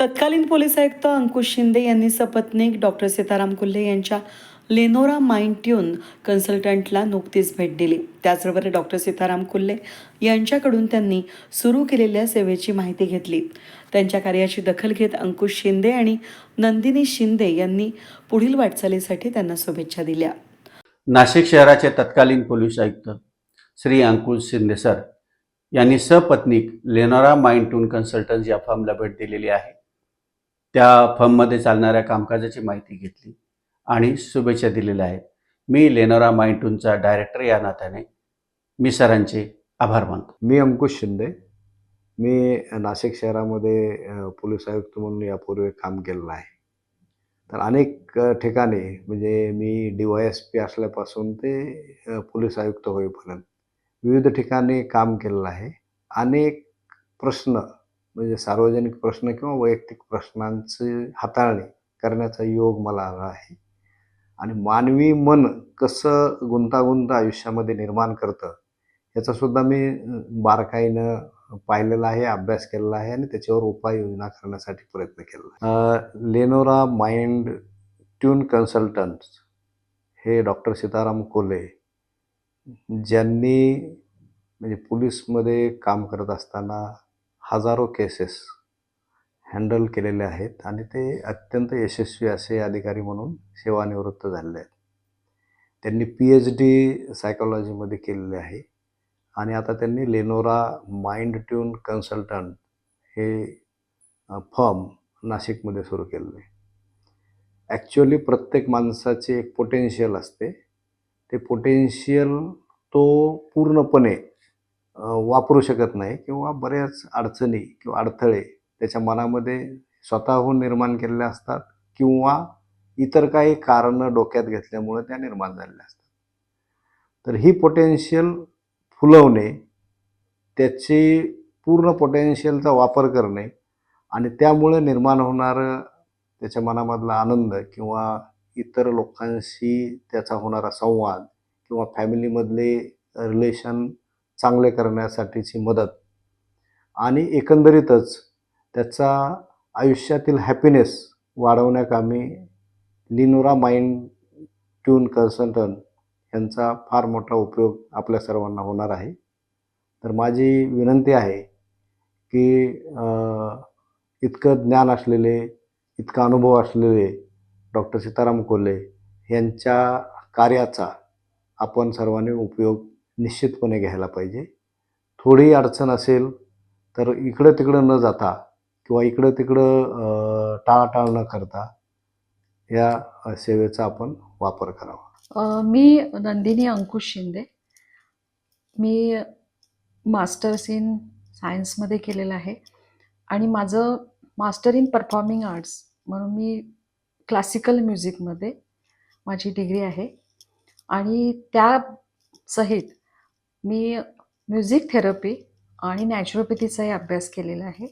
तत्कालीन पोलीस आयुक्त अंकुश शिंदे यांनी सपत्नीक डॉक्टर सीताराम कुल्हे यांच्या लेनोरा माइंड ट्यून कन्सल्टंटला नुकतीच भेट दिली. त्याचबरोबर डॉक्टर सीताराम कुल्हे यांच्याकडून त्यांनी सुरू केलेल्या सेवेची माहिती घेतली. त्यांच्या कार्याची दखल घेत अंकुश शिंदे आणि नंदिनी शिंदे यांनी पुढील वाटचालीसाठी त्यांना शुभेच्छा दिल्या. नाशिक शहराचे तत्कालीन पोलीस आयुक्त श्री अंकुश शिंदे सर यांनी सपत्नीक लेनोरा माइंड ट्यून कन्सल्टन्स या फॉर्मला भेट दिलेली आहे. त्या फर्ममध्ये चालणाऱ्या कामकाजाची माहिती घेतली आणि शुभेच्छा दिलेल्या आहेत. मी लेनोरा माइंटूनचा डायरेक्टर या नात्याने मी सरांचे आभार मानतो. मी अंकुश शिंदे. मी नाशिक शहरामध्ये पोलीस आयुक्त म्हणून यापूर्वी काम केलेलं आहे. तर अनेक ठिकाणी म्हणजे मी डी वाय एस पी असल्यापासून ते पोलीस आयुक्त होईपर्यंत विविध ठिकाणी काम केलेलं आहे. अनेक प्रश्न म्हणजे सार्वजनिक प्रश्न किंवा वैयक्तिक प्रश्नांची हाताळणी करण्याचा योग मला आला आहे. आणि मानवी मन कसं गुंतागुंत आयुष्यामध्ये निर्माण करतं याचासुद्धा मी बारकाईनं पाहिलेला आहे अभ्यास केलेला आहे आणि त्याच्यावर उपाययोजना करण्यासाठी प्रयत्न केला लेनोरा माइंड ट्यून कन्सल्टंट्स हे डॉक्टर सीताराम कोले ज्यांनी म्हणजे पोलीसमध्ये काम करत असताना हजारो केसेस हँडल केलेले आहेत आणि ते अत्यंत यशस्वी असे अधिकारी म्हणून सेवानिवृत्त झालेले आहेत. त्यांनी पी एच डी सायकोलॉजीमध्ये केलेले आहे आणि आता त्यांनी लेनोरा माइंड ट्यून कन्सल्टंट हे फर्म नाशिकमध्ये सुरू केलेलं आहे. ॲक्च्युअली प्रत्येक माणसाचे एक पोटेन्शियल असते. ते पोटेन्शियल तो पूर्णपणे वापरू शकत नाही किंवा बऱ्याच अडचणी किंवा अडथळे त्याच्या मनामध्ये स्वतःहून निर्माण केलेले असतात किंवा इतर काही कारणं डोक्यात घेतल्यामुळे त्या निर्माण झालेल्या असतात. तर ही पोटेन्शियल फुलवणे त्याची पूर्ण पोटेन्शियलचा वापर करणे आणि त्यामुळे निर्माण होणारं त्याच्या मनामधला आनंद किंवा इतर लोकांशी त्याचा होणारा संवाद किंवा फॅमिलीमधले रिलेशन चांगले करण्यासाठीची मदत. आणि एकंदरीतच त्याचा आयुष्यातील हॅपीनेस वाढवण्याकामी लिनोरा माइंड ट्यून कन्सल्टंट यांचा फार मोठा उपयोग आपल्या सर्वांना होणार आहे. तर माझी विनंती आहे की इतकं ज्ञान असलेले इतका अनुभव असलेले डॉक्टर सीताराम कोल्हे यांच्या कार्याचा आपण सर्वांनी उपयोग निश्चितपणे घ्यायला पाहिजे. थोडी अडचण असेल तर इकडं तिकडं न जाता किंवा इकडं तिकडं टाळाटाळ न करता या सेवेचा आपण वापर करावा. मी नंदिनी अंकुश शिंदे. मी मास्टर्स इन सायन्समध्ये केलेलं आहे आणि माझं मास्टर इन परफॉर्मिंग आर्ट्स म्हणून मी क्लासिकल म्युझिकमध्ये माझी डिग्री आहे. आणि त्या सहित मी म्युझिक थेरपी आणि नॅचरोपॅथीचाही अभ्यास केलेला आहे.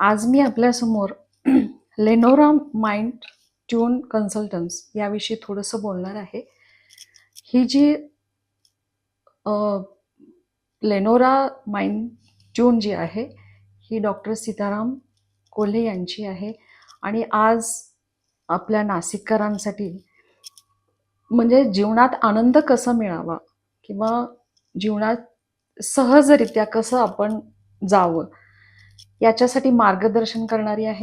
आज मी आपल्यासमोर लेनोरा माइंड ट्यून कन्सल्टन्स याविषयी थोडंसं बोलणार आहे. ही जी लेनोरा माइंड ट्यून जी आहे ही डॉक्टर सीताराम कोल्हे यांची आहे. आणि आज आपल्या नाशिककरांसाठी म्हणजे जीवनात आनंद कसा मिळावा किंवा जीवनात सहजरित्या कसं आपण जावं? याच्यासाठी मार्गदर्शन करणारी आहे